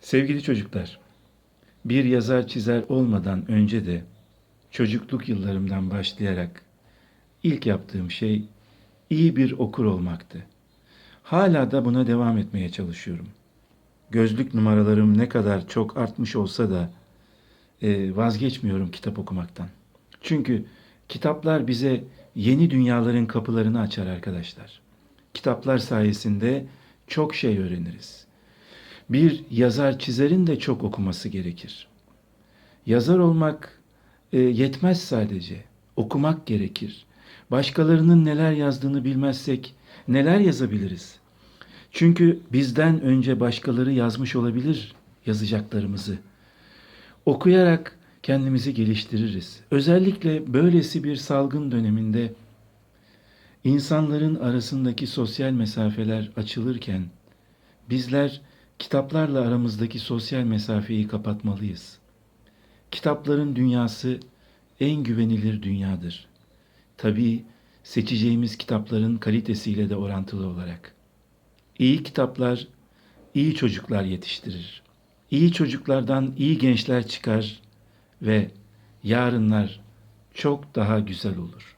Sevgili çocuklar, bir yazar çizer olmadan önce de çocukluk yıllarımdan başlayarak ilk yaptığım şey iyi bir okur olmaktı. Hala da buna devam etmeye çalışıyorum. Gözlük numaralarım ne kadar çok artmış olsa da e, vazgeçmiyorum kitap okumaktan. Çünkü kitaplar bize yeni dünyaların kapılarını açar arkadaşlar. Kitaplar sayesinde çok şey öğreniriz. Bir yazar çizerin de çok okuması gerekir. Yazar olmak e, yetmez sadece. Okumak gerekir. Başkalarının neler yazdığını bilmezsek neler yazabiliriz? Çünkü bizden önce başkaları yazmış olabilir yazacaklarımızı. Okuyarak kendimizi geliştiririz. Özellikle böylesi bir salgın döneminde insanların arasındaki sosyal mesafeler açılırken bizler kitaplarla aramızdaki sosyal mesafeyi kapatmalıyız. Kitapların dünyası en güvenilir dünyadır. Tabii seçeceğimiz kitapların kalitesiyle de orantılı olarak. İyi kitaplar iyi çocuklar yetiştirir. İyi çocuklardan iyi gençler çıkar ve yarınlar çok daha güzel olur.